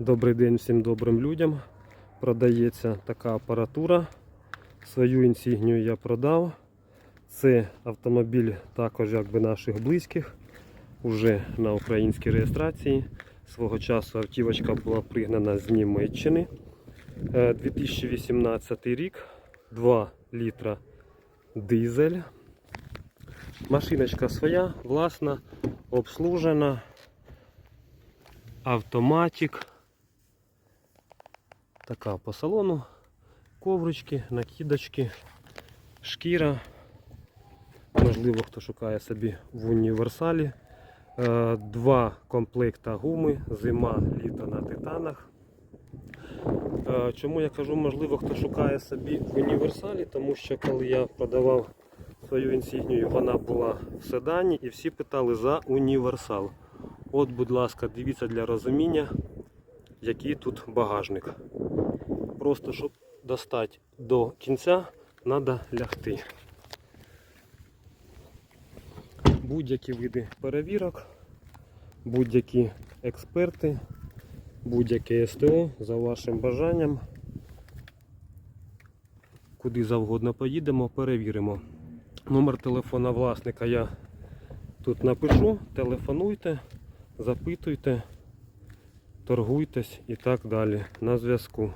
Добрий день всім добрим людям. Продається така апаратура. Свою інсігнію я продав. Це автомобіль також якби наших близьких. Уже на українській реєстрації. Свого часу автівочка була пригнана з Німеччини. Е, 2018 рік, 2 літра дизель. Машиночка своя, власна, обслужена. Автоматик. Така по салону. Коврички, накидочки, шкіра. Можливо, хто шукає собі в універсалі. Е, Два комплекта гуми, зима, літо на титанах. Е, Чому я кажу, можливо, хто шукає собі в універсалі, тому що коли я продавав свою інсігнію, вона була в седані і всі питали за універсал. От, будь ласка, дивіться для розуміння, який тут багажник. Просто щоб достати до кінця, треба лягти. Будь-які види перевірок, будь-які експерти, будь-яке СТО за вашим бажанням. Куди завгодно поїдемо, перевіримо. Номер телефона власника я тут напишу, телефонуйте, запитуйте, торгуйтесь і так далі. На зв'язку.